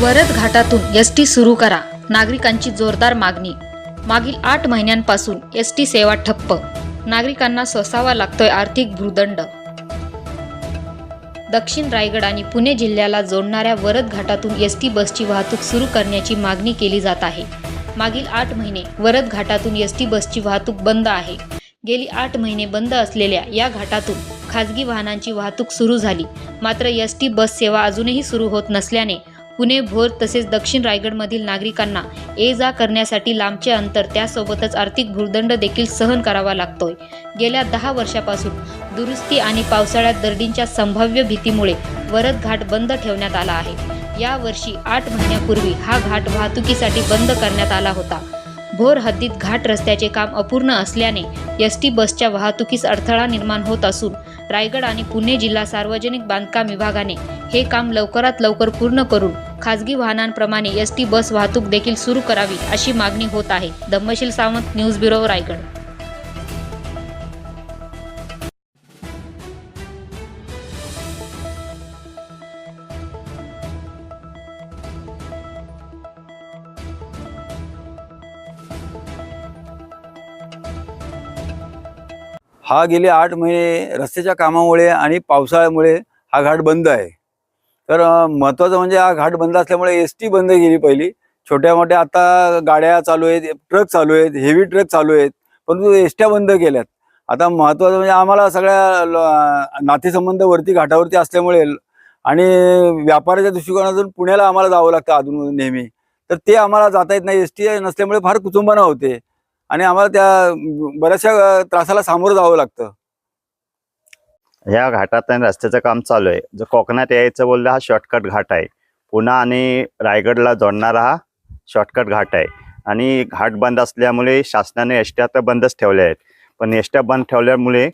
वरद घाटातून S T सुरू करा. नागरिकांची जोरदार मागणी. मागील आठ महिन्यांपासून एस टी सेवा ठप्प. नागरिकांना सोसावा लागतोय आर्थिक भूदंड. दक्षिण रायगड आणि पुणे जिल्ह्याला जोडणाऱ्या वरद घाटातून एस टी बसची वाहतूक सुरू करण्याची मागणी केली जात आहे. मागील आठ महिने वरद घाटातून एस टी बसची वाहतूक बंद आहे. गेली आठ महिने बंद असलेल्या या घाटातून खाजगी वाहनांची वाहतूक सुरू झाली. मात्र एस टी बस सेवा अजूनही सुरू होत नसल्याने पुणे भोर तसेच दक्षिण रायगडमधील नागरिकांना ये जा करण्यासाठी लांबचे अंतर त्यासोबतच आर्थिक भूर्दंड देखील सहन करावा लागतोय. गेल्या दहा वर्षापासून दुरुस्ती आणि पावसाळ्यात दर्डींच्या संभाव्य भीतीमुळे वरद घाट बंद ठेवण्यात आला आहे. यावर्षी आठ महिन्यापूर्वी हा घाट वाहतुकीसाठी बंद करण्यात आला होता. भोर हद्दीत घाट रस्त्याचे काम अपूर्ण असल्याने एस टी बसच्या वाहतुकीस अडथळा निर्माण होत असून रायगड आणि पुणे जिल्हा सार्वजनिक बांधकाम विभागाने हे काम लवकरात लवकर पूर्ण करून खाजगी वाहनांप्रमाणे एस टी बस वाहतूक देखील सुरू करावी अशी मागणी होत आहे. Dhammasheel Sawant news bureau Raigad. हा गेले आठ महिने रस्त्याच्या कामामुळे आणि पावसाळ्यामुळे हा घाट बंद आहे. तर महत्वाचं महत्त्वाचं म्हणजे हा घाट बंद असल्यामुळे एस टी बंद गेली पहिली. छोट्या मोठ्या आता गाड्या चालू आहेत ट्रक चालू आहेत हेवी ट्रक चालू आहेत परंतु एसट्या बंद केल्यात. आता महत्त्वाचं म्हणजे आम्हाला सगळ्या नातेसंबंध वरती घाटावरती असल्यामुळे आणि व्यापाराच्या दृष्टिकोनातून पुण्याला आम्हाला जावं लागतं अधून नेहमी. तर ते आम्हाला जाता येत नाही. एस टी नसल्यामुळे फार कुचुंबना होते. आणि आम्हाला त्या बऱ्याचशा त्रासाला सामोरं जावं लागतं. ह्या घाटात आणि रस्त्याचं काम चालू आहे. जर कोकणात यायचं बोललं हा शॉर्टकट घाट आहे. पुणा आणि रायगडला जोडणारा हा शॉर्टकट घाट आहे. आणि घाट बंद असल्यामुळे शासनाने एसट्या तर बंदच ठेवल्या आहेत. पण एसट्या बंद ठेवल्यामुळे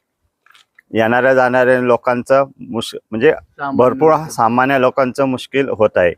येणाऱ्या जाणाऱ्या लोकांचं मुश म्हणजे भरपूर सामान्य लोकांचं मुश्किल होत आहे.